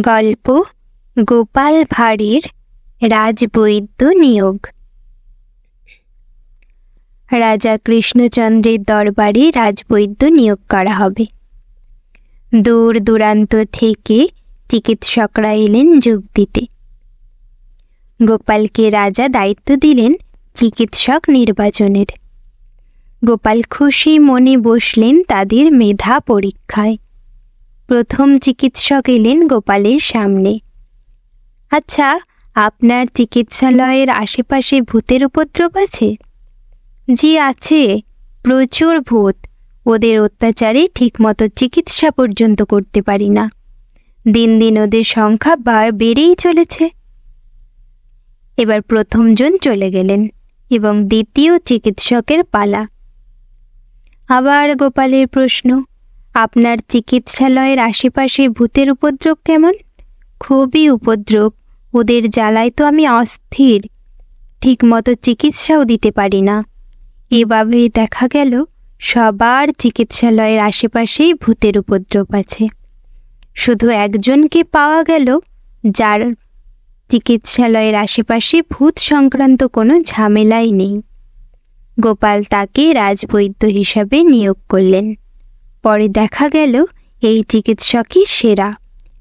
গল্প গোপাল ভাঁড়ের রাজবৈদ্য নিয়োগ। রাজা কৃষ্ণচন্দ্রের দরবারে রাজবৈদ্য নিয়োগ করা হবে। দূর দূরান্ত থেকে চিকিৎসকরা এলেন যোগ দিতে। গোপালকে রাজা দায়িত্ব দিলেন চিকিৎসক নির্বাচনের। গোপাল খুশি মনে বসলেন তাদের মেধা পরীক্ষায়। প্রথম চিকিৎসক এলেন গোপালের সামনে। আচ্ছা আপনার চিকিৎসালয়ের আশেপাশে ভূতের উপদ্রব আছে? জি, আছে। প্রচুর ভূত। ওদের অত্যাচারে ঠিকমতো চিকিৎসা পর্যন্ত করতে পারি না। দিন দিন ওদের সংখ্যা বেড়েই চলেছে। এবার প্রথমজন চলে গেলেন এবং দ্বিতীয় চিকিৎসকের পালা। আবার গোপালের প্রশ্ন আপনার চিকিৎসালয়ের আশেপাশে ভূতের উপদ্রব কেমন? খুবই উপদ্রব। ওদের জ্বালায় তো আমি অস্থির। ঠিকমতো চিকিৎসাও দিতে পারি না। এভাবে দেখা গেল, সবার চিকিৎসালয়ের আশেপাশেই ভূতের উপদ্রব আছে। শুধু একজনকে পাওয়া গেল, যার চিকিৎসালয়ের আশেপাশে ভূত সংক্রান্ত কোনো ঝামেলাই নেই। গোপাল তাকে রাজবৈদ্য হিসাবে নিয়োগ করলেন। পরে দেখা গেল এই চিকিৎসকই সেরা।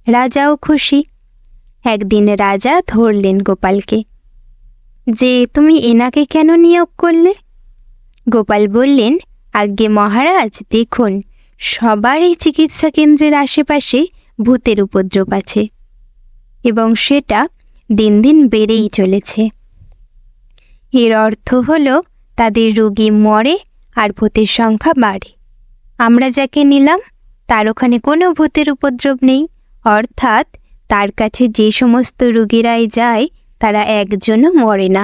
রাজাও খুশি। একদিন রাজা ধরলেন গোপালকে। যে তুমি এনাকে কেন নিয়োগ করলে? গোপাল বললেন, আজ্ঞে মহারাজ, দেখুন সবার এই চিকিৎসা কেন্দ্রের আশেপাশে ভূতের উপদ্রব আছে এবং সেটা দিন দিন বেড়েই চলেছে। এর অর্থ হল, তাদের রোগী মরে আর ভূতের সংখ্যা বাড়ে। আমরা যাকে নিলাম, তার ওখানে কোনো ভূতের উপদ্রব নেই। অর্থাৎ, তার কাছে যে সমস্ত রুগীরাই যায়, তারা একজনও মরে না।